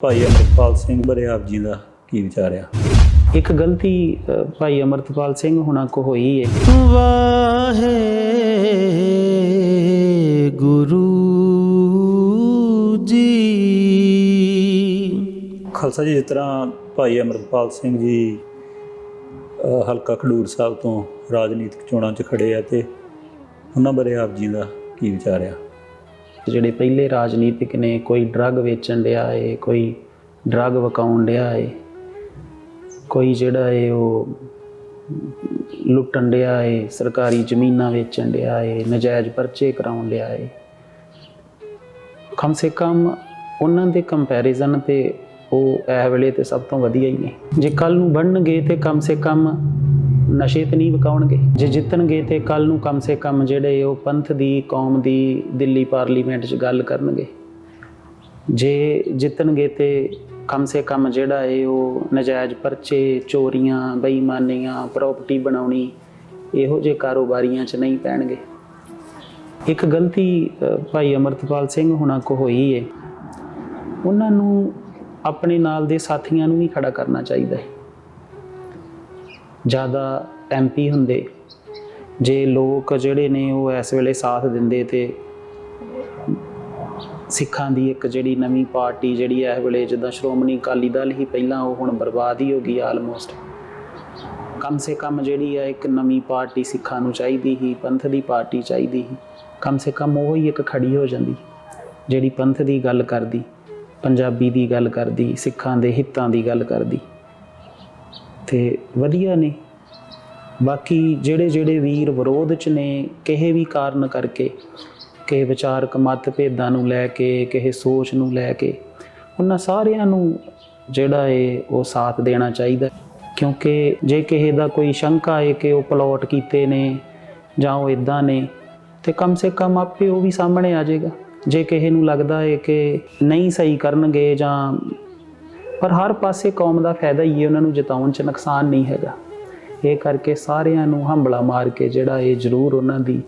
ਭਾਈ ਅਮਰਪਾਲ ਸਿੰਘ ਬਰੇ ਆਪ ਜੀ ਦਾ ਕੀ ਵਿਚਾਰ ਆ? ਇੱਕ ਗਲਤੀ ਭਾਈ ਅਮਰਤਪਾਲ ਸਿੰਘ ਹੁਣਾਂ ਕੋ ਹੋਈ ਹੈ ਗੁਰੂ ਜੀ। ਖਾਲਸਾ ਜੀ ਜਿਸ ਤਰ੍ਹਾਂ ਭਾਈ ਅਮਰਪਾਲ ਸਿੰਘ ਜੀ ਹਲਕਾ ਖਡੂਰ ਸਾਹਿਬ ਤੋਂ ਰਾਜਨੀਤਿਕ ਚੋਣਾਂ 'ਚ ਖੜੇ ਆ ਤੇ ਉਹਨਾਂ ਬਾਰੇ ਆਪ ਜੀ ਦਾ ਕੀ ਵਿਚਾਰ ਆ? ਜਿਹੜੇ ਪਹਿਲੇ ਰਾਜਨੀਤਿਕ ਨੇ, ਕੋਈ ਡਰੱਗ ਵੇਚਣ ਡਿਆ ਏ, ਕੋਈ ਡਰੱਗ ਵਕਾਉਣ ਡਿਆ ਏ, ਕੋਈ ਜਿਹੜਾ ਏ ਉਹ ਲੁੱਟਣ ਡਿਆ ਏ, ਸਰਕਾਰੀ ਜ਼ਮੀਨਾਂ ਵੇਚਣ ਡਿਆ ਏ, ਨਜਾਇਜ਼ ਪਰਚੇ ਕਰਾਉਣ ਡਿਆ ਏ। ਕਮ ਸੇ ਕਮ ਉਹਨਾਂ ਦੇ ਕੰਪੈਰੀਜ਼ਨ ਤੇ ਉਹ ਇਹ ਵੇਲੇ ਤੇ ਸਭ ਤੋਂ ਵਧੀਆ ਹੀ ਨੇ। ਜੇ ਕੱਲ ਨੂੰ ਬਣਨਗੇ ਤੇ ਕਮ ਸੇ ਕਮ ਨਸ਼ੇ ਤੇ ਨਹੀਂ ਵਿਕਾਉਣਗੇ। ਜੇ ਜਿੱਤਣਗੇ ਤੇ ਕੱਲ ਨੂੰ ਕਮ ਸੇ ਕਮ ਜਿਹੜੇ ਉਹ ਪੰਥ ਦੀ, ਕੌਮ ਦੀ, ਦਿੱਲੀ ਪਾਰਲੀਮੈਂਟ 'ਚ ਗੱਲ ਕਰਨਗੇ। ਜੇ ਜਿੱਤਣਗੇ ਤੇ ਕਮ ਸੇ ਕਮ ਜਿਹੜਾ ਇਹ ਉਹ ਨਜਾਇਜ਼ ਪਰਚੇ, ਚੋਰੀਆਂ, ਬੇਈਮਾਨੀਆਂ ਪ੍ਰਾਪਰਟੀ ਬਣਾਉਣੀ, ਇਹੋ ਜਿਹੇ ਕਾਰੋਬਾਰੀਆਂ 'ਚ ਨਹੀਂ ਪੈਣਗੇ। ਇੱਕ ਗਲਤੀ ਭਾਈ ਅਮਰਤਪਾਲ ਸਿੰਘ ਹੁਣਾਂ ਕੋ ਹੋਈ ਏ। ਉਹਨਾਂ ਨੂੰ ਆਪਣੇ ਨਾਲ ਦੇ ਸਾਥੀਆਂ ਨੂੰ ਵੀ ਖੜਾ ਕਰਨਾ ਚਾਹੀਦਾ ਹੈ ਜ਼ਿਆਦਾ ਐਮਪੀ ਹੁੰਦੇ। ਜੇ ਲੋਕ ਜਿਹੜੇ ਨੇ ਉਹ ਇਸ ਵੇਲੇ ਸਾਥ ਦਿੰਦੇ ਤੇ ਸਿੱਖਾਂ ਦੀ ਇੱਕ ਜਿਹੜੀ ਨਵੀਂ ਪਾਰਟੀ ਜਿਹੜੀ ਇਸ ਵੇਲੇ ਜਿੱਦਾਂ ਸ਼੍ਰੋਮਣੀ ਅਕਾਲੀ ਦਲ ਹੀ ਪਹਿਲਾਂ ਉਹ ਹੁਣ ਬਰਬਾਦ ਹੀ ਹੋ ਗਈ ਆਲਮੋਸਟ ਕਮ ਸੇ ਕਮ ਜਿਹੜੀ ਆ ਇੱਕ ਨਵੀਂ ਪਾਰਟੀ ਸਿੱਖਾਂ ਨੂੰ ਚਾਹੀਦੀ ਹੀ ਪੰਥ ਦੀ ਪਾਰਟੀ ਚਾਹੀਦੀ ਹੀ ਕਮ ਸੇ ਕਮ ਉਹ ਹੀ ਇੱਕ ਖੜੀ ਹੋ ਜਾਂਦੀ, ਜਿਹੜੀ ਪੰਥ ਦੀ ਗੱਲ ਕਰਦੀ, ਪੰਜਾਬੀ ਦੀ ਗੱਲ ਕਰਦੀ, ਸਿੱਖਾਂ ਦੇ ਹਿੱਤਾਂ ਦੀ ਗੱਲ ਕਰਦੀ। ਤੇ ਵਧੀਆ ਨੇ। ਬਾਕੀ ਜਿਹੜੇ ਜਿਹੜੇ ਵੀਰ ਵਿਰੋਧ ਚ ਨੇ, ਕਿਸੇ ਵੀ ਕਾਰਨ ਕਰਕੇ, ਕਿਸੇ ਵਿਚਾਰਕ ਮਤਭੇਦਾਂ ਨੂੰ ਲੈ ਕੇ, ਕਿਸੇ ਸੋਚ ਨੂੰ ਲੈ ਕੇ, ਉਹਨਾਂ ਸਾਰਿਆਂ ਨੂੰ ਜਿਹੜਾ ਏ ਉਹ ਸਾਥ ਦੇਣਾ ਚਾਹੀਦਾ ਕਿਉਂਕਿ ਜੇ ਕਿਸੇ ਦਾ ਕੋਈ ਸ਼ੰਕਾ ਹੈ ਕਿ ਉਹ ਪਲਾਟ ਕੀਤੇ ਨੇ ਜਾਂ ਉਹ ਇਦਾਂ ਨੇ, ਤੇ ਕਮ ਸੇ ਕਮ ਆਪੇ ਉਹ ਵੀ ਸਾਹਮਣੇ ਆ ਜਾਏਗਾ। ਜੇ ਕਿਸੇ ਨੂੰ ਲੱਗਦਾ ਹੈ ਕਿ ਨਹੀਂ ਸਹੀ ਕਰਨਗੇ ਜਾਂ ਪਰ ਹਰ ਪਾਸੇ ਕੌਮ ਦਾ ਫਾਇਦਾ ਹੀ ਹੈ, ਉਹਨਾਂ ਨੂੰ ਜਿਤਾਉਣ 'ਚ ਨੁਕਸਾਨ ਨਹੀਂ ਹੈਗਾ। ਇਹ ਕਰਕੇ ਸਾਰਿਆਂ ਨੂੰ ਹੰਬਲਾ ਮਾਰ ਕੇ ਜਿਹੜਾ ਇਹ ਜ਼ਰੂਰ ਉਹਨਾਂ ਦੀ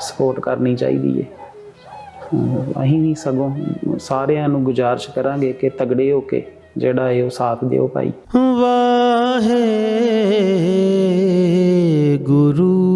ਸਪੋਰਟ ਕਰਨੀ ਚਾਹੀਦੀ ਹੈ, ਅਸੀਂ ਵੀ ਸਗੋਂ ਸਾਰਿਆਂ ਨੂੰ ਗੁਜ਼ਾਰਿਸ਼ ਕਰਾਂਗੇ ਕਿ ਤਗੜੇ ਹੋ ਕੇ ਜਿਹੜਾ ਇਹ ਉਹ ਸਾਥ ਦਿਓ ਭਾਈ। ਵਾਹੇ ਗੁਰੂ